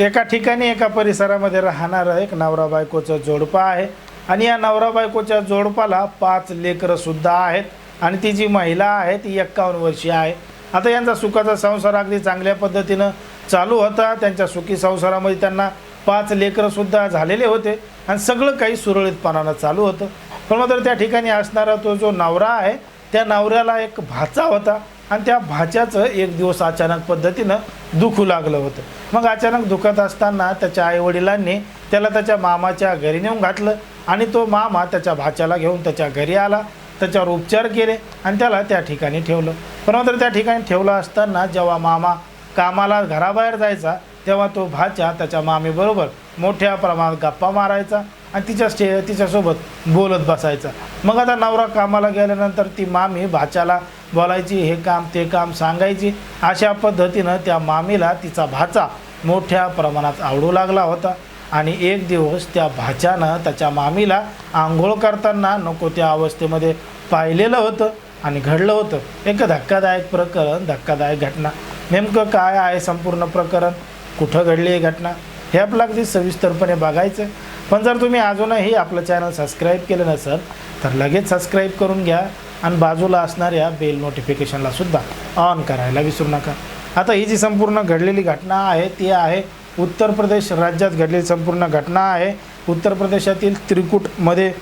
एका ठिकाणी एका परिसरामध्ये राहणारं एक नवरा बायकोचं जोडपं आहे. आणि या नवरा बायकोच्या जोडपाला पाच लेकरंसुद्धा आहेत. आणि ती जी महिला आहे ती एक्कावन्न वर्षीय आहे. आता यांचा सुखाचा संसार अगदी चांगल्या पद्धतीनं चालू होता. त्यांच्या सुखी संसारामध्ये त्यांना पाच लेकरंसुद्धा झालेले होते. आणि सगळं काही सुरळीतपणानं चालू होतं. पण मात्र त्या ठिकाणी असणारा तो जो नवरा आहे त्या नवऱ्याला एक भाचा होता. आणि त्या भाच्याचं एक दिवस अचानक पद्धतीनं दुखू लागलं होतं. मग अचानक दुखत असताना त्याच्या आईवडिलांनी त्याला त्याच्या मामाच्या घरी नेऊन घातलं आणि तो मामा त्याच्या भाच्याला घेऊन त्याच्या घरी आला. त्याच्यावर उपचार केले आणि त्याला त्या ठिकाणी ठेवलं. परंतु त्या ठिकाणी ठेवलं असताना जेव्हा मामा कामाला घराबाहेर जायचा तेव्हा तो भाच्या त्याच्या मामीबरोबर मोठ्या प्रमाणात गप्पा मारायचा आणि तिच्या स्टे तिच्यासोबत बोलत बसायचा. मग आता नवरा कामाला गेल्यानंतर ती मामी भाच्याला बोलायची हे काम ते काम सांगायची. अशा पद्धतीनं त्या मामीला तिचा भाचा मोठ्या प्रमाणात आवडू लागला होता. आणि एक दिवस त्या भाच्यानं त्याच्या मामीला आंघोळ करताना नको त्या अवस्थेमध्ये पाहिलेलं होतं आणि घडलं होतं. एक धक्कादायक प्रकरण धक्कादायक घटना. नेमकं काय आहे संपूर्ण प्रकरण? कुठं घडली ही घटना? हे आपलं अगदी सविस्तरपणे बघायचं पण जर तुम्ही अजूनही आपलं चॅनल सबस्क्राईब केलं नसेल तर लगेच सबस्क्राईब करून घ्या. आणि बाजूला असणाऱ्या बेल नोटिफिकेशनला सुद्धा ऑन करायला विसरू नका. आता ही जी संपूर्ण घडलेली घटना आहे ती आहे उत्तर प्रदेश राज्यात घडलेली संपूर्ण घटना आहे. उत्तर प्रदेशातील त्रिकूटमध्ये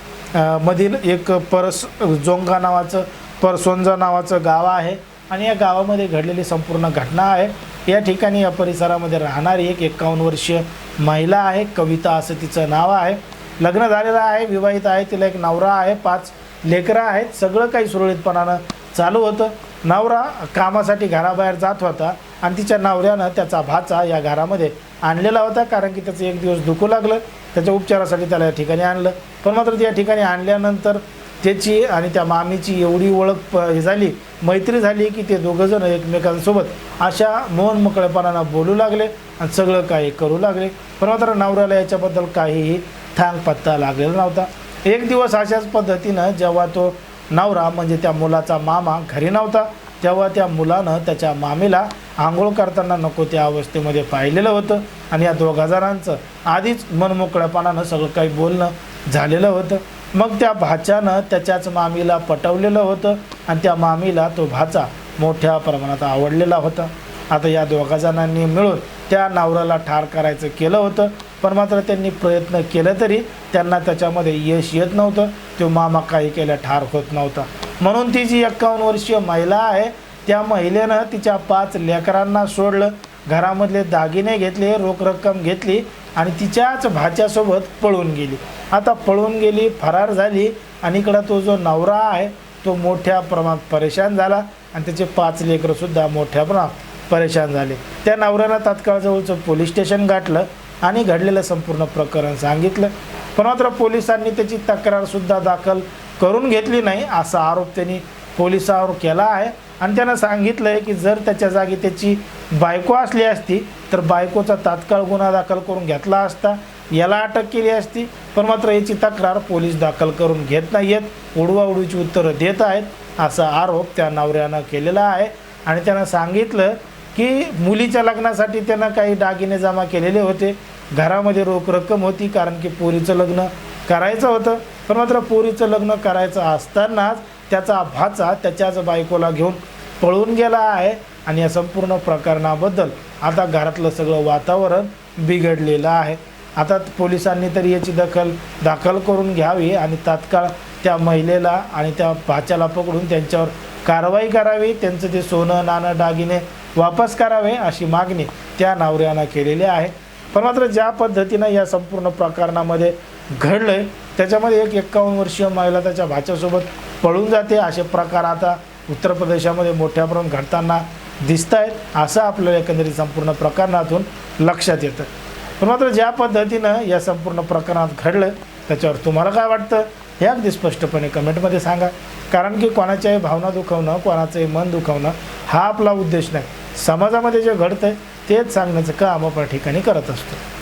मधील एक परस जोंगा नावाचं परसोंजा नावाचं गाव आहे. आणि या गावामध्ये घडलेली संपूर्ण घटना आहे. या ठिकाणी या परिसरामध्ये राहणारी एक एकावन्न वर्षीय महिला आहे. कविता असं तिचं नाव आहे. लग्न झालेलं आहे विवाहित आहे तिला एक नवरा आहे पाच लेकरं आहेत सगळं काही सुरळीतपणानं चालू होतं. नवरा कामासाठी घराबाहेर जात होता आणि तिच्या नवऱ्यानं त्याचा भाचा या घरामध्ये आणलेला होता कारण की त्याचं एक दिवस दुखू लागलं. त्याच्या उपचारासाठी त्याला या ठिकाणी आणलं. पण मात्र त्या ठिकाणी आणल्यानंतर त्याची आणि त्या मामीची एवढी ओळख प हे झाली मैत्री झाली की ते दोघंजण एकमेकांसोबत अशा मन मोकळेपणानं बोलू लागले आणि सगळं काही करू लागले. पण मात्र नवऱ्याला याच्याबद्दल काहीही थांग पत्ता लागलेला नव्हता. एक दिवस अशाच पद्धतीनं जेव्हा तो नवरा म्हणजे त्या मुलाचा मामा घरी नव्हता तेव्हा त्या मुलानं त्याच्या मामीला आंघोळ करताना नको त्या अवस्थेमध्ये पाहिलेलं होतं आणि या दोघा जणांचं आधीच मनमोकळ्यापणानं सगळं काही बोलणं झालेलं होतं. मग त्या भाच्यानं त्याच्याच मामीला पटवलेलं होतं आणि त्या मामीला तो भाचा मोठ्या प्रमाणात आवडलेला होता. आता या दोघा जणांनी मिळून त्या नवऱ्याला ठार करायचं केलं होतं. पण मात्र त्यांनी प्रयत्न केलं तरी त्यांना त्याच्यामध्ये यश येत नव्हतं. तो मामा काही केल्या ठार होत नव्हता. म्हणून ती जी एक्कावन्न वर्षीय महिला आहे त्या महिलेनं तिच्या पाच लेकरांना सोडलं. घरामधले दागिने घेतले रोख रक्कम घेतली आणि तिच्याच भाच्यासोबत पळून गेली. आता पळून गेली फरार झाली आणि इकडं तो जो नवरा आहे तो मोठ्या प्रमाणात परेशान झाला आणि त्याचे पाच लेकरंसुद्धा मोठ्या प्रमाणात परेशान झाले. त्या नवऱ्यानं तात्काळ जवळचं पोलीस स्टेशन गाठलं. आणि घडलेलं संपूर्ण प्रकरण सांगितलं. पण मात्र पोलिसांनी त्याची तक्रारसुद्धा दाखल करून घेतली नाही असा आरोप त्यांनी पोलिसावर केला आहे. आणि त्यानं सांगितलं आहे की जर त्याच्या जागी त्याची बायको असली असती तर बायकोचा तात्काळ गुन्हा दाखल करून घेतला असता. याला अटक केली असती पण मात्र याची तक्रार पोलीस दाखल करून घेत नाही आहेत उडवाउडीची उत्तरं देत आहेत असा आरोप त्या नवऱ्यानं केलेला आहे. आणि त्यानं सांगितलं की मुलीच्या लग्नासाठी त्यानं काही दागिने जमा केलेले होते. घरामध्ये रोख रक्कम होती कारण की पोरीचं लग्न करायचं होतं. पण मात्र पोरीचं लग्न करायचं असतानाच त्याचा भाचा त्याच्याच बायकोला घेऊन पळून गेला आहे आणि या संपूर्ण प्रकरणाबद्दल आता घरातलं सगळं वातावरण बिघडलेलं आहे. आता पोलिसांनी तरी याची दखल दाखल करून घ्यावी आणि तात्काळ त्या महिलेला आणि त्या भाच्याला पकडून त्यांच्यावर कारवाई करावी त्यांचं ते सोनं नाणं दागिने वापस करावे अशी मागणी त्या नवऱ्यानं केलेली आहे. पण मात्र ज्या पद्धतीनं या संपूर्ण प्रकरणामध्ये घडलं आहे त्याच्यामध्ये एक एक्कावन्न वर्षीय महिला त्याच्या भाच्यासोबत पळून जाते. असे प्रकार आता उत्तर प्रदेशामध्ये मोठ्या प्रमाणात घडताना दिसत आहेत असं आपल्याला एकंदरीत संपूर्ण प्रकरणातून लक्षात येतं. पण मात्र ज्या पद्धतीनं या संपूर्ण प्रकरणात घडलं त्याच्यावर तुम्हाला काय वाटतं? हे अगदी स्पष्टपणे कमेंटमध्ये सांगा. कारण की कोणाच्याही भावना दुखवणं कोणाचंही मन दुखवणं हा आपला उद्देश नाही. समाजामध्ये जे घडतं आहे तेच सांगण्याचं काम आपण ठिकाणी करत असतो.